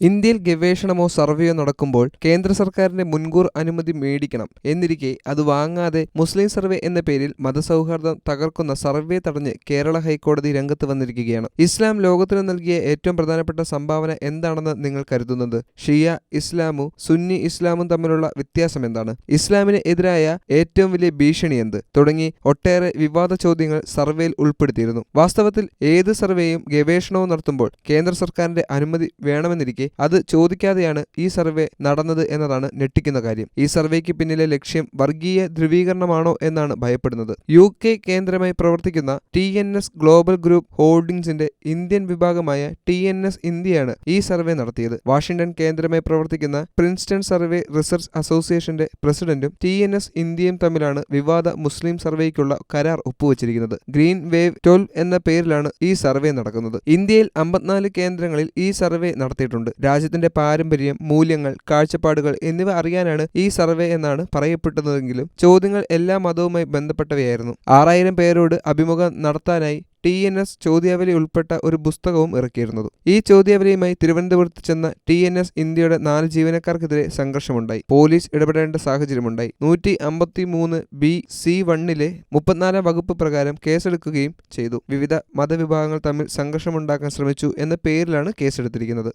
ഇന്ത്യയിൽ ഗവേഷണമോ സർവേയോ നടക്കുമ്പോൾ കേന്ദ്ര സർക്കാരിന്റെ മുൻകൂർ അനുമതി മേടിക്കണം എന്നിരിക്കെ അത് വാങ്ങാതെ മുസ്ലിം സർവേ എന്ന പേരിൽ മതസൗഹാർദ്ദം തകർക്കുന്ന സർവേ തടഞ്ഞ് കേരള ഹൈക്കോടതി രംഗത്ത് വന്നിരിക്കുകയാണ്. ഇസ്ലാം ലോകത്തിന് നൽകിയ ഏറ്റവും പ്രധാനപ്പെട്ട സംഭാവന എന്താണെന്ന് നിങ്ങൾ കരുതുന്നത്? ഷിയ ഇസ്ലാമു സുന്നി ഇസ്ലാമും തമ്മിലുള്ള വ്യത്യാസം എന്താണ്? ഇസ്ലാമിന് എതിരായ ഏറ്റവും വലിയ ഭീഷണി എന്ത്? തുടങ്ങി ഒട്ടേറെ വിവാദ ചോദ്യങ്ങൾ സർവേയിൽ ഉൾപ്പെടുത്തിയിരുന്നു. വാസ്തവത്തിൽ ഏത് സർവേയും ഗവേഷണവും നടത്തുമ്പോൾ കേന്ദ്ര സർക്കാരിന്റെ അനുമതി വേണമെന്നിരിക്കെ അത് ചോദിക്കാതെയാണ് ഈ സർവേ നടന്നത് എന്നതാണ് ഞെട്ടിക്കുന്ന കാര്യം. ഈ സർവേക്ക് പിന്നിലെ ലക്ഷ്യം വർഗീയ ധ്രുവീകരണമാണോ എന്നാണ് ഭയപ്പെടുന്നത്. യു കെ കേന്ദ്രമായി പ്രവർത്തിക്കുന്ന T N S global group ഹോൾഡിംഗ്സിന്റെ Indian വിഭാഗമായ ടി എൻ എസ് ഇന്ത്യയാണ് ഈ സർവേ നടത്തിയത്. വാഷിംഗ്ടൺ കേന്ദ്രമായി പ്രവർത്തിക്കുന്ന പ്രിൻസ്റ്റൺ സർവേ റിസർച്ച് അസോസിയേഷന്റെ പ്രസിഡന്റും ടി എൻ എസ് ഇന്ത്യയും തമ്മിലാണ് വിവാദ മുസ്ലിം സർവേക്കുള്ള കരാർ ഒപ്പുവച്ചിരിക്കുന്നത്. ഗ്രീൻ വേവ് ട്വൽവ് എന്ന പേരിലാണ് ഈ സർവേ നടക്കുന്നത്. ഇന്ത്യയിൽ അമ്പത്തിനാല് കേന്ദ്രങ്ങളിൽ ഈ സർവേ നടത്തിയിട്ടുണ്ട്. രാജ്യത്തിന്റെ പാരമ്പര്യം മൂല്യങ്ങൾ കാഴ്ചപ്പാടുകൾ എന്നിവ അറിയാനാണ് ഈ സർവേ എന്നാണ് പറയപ്പെടുന്നതെങ്കിലും ചോദ്യങ്ങൾ എല്ലാ മതവുമായി ബന്ധപ്പെട്ടവയായിരുന്നു. ആറായിരം പേരോട് അഭിമുഖം നടത്താനായി ടി എൻ എസ് ചോദ്യാവലി ഉൾപ്പെട്ട ഒരു പുസ്തകവും ഇറക്കിയിരുന്നത്. ഈ ചോദ്യാവലിയുമായി തിരുവനന്തപുരത്ത് ചെന്ന ടി എൻ എസ് ഇന്ത്യയുടെ നാല് ജീവനക്കാർക്കെതിരെ സംഘർഷമുണ്ടായി. പോലീസ് ഇടപെടേണ്ട സാഹചര്യമുണ്ടായി. നൂറ്റി അമ്പത്തി മൂന്ന് ബി സി വണ്ണിലെ മുപ്പത്തിനാലാം വകുപ്പ് പ്രകാരം കേസെടുക്കുകയും ചെയ്തു. വിവിധ മതവിഭാഗങ്ങൾ തമ്മിൽ സംഘർഷമുണ്ടാക്കാൻ ശ്രമിച്ചു എന്ന പേരിലാണ് കേസെടുത്തിരിക്കുന്നത്.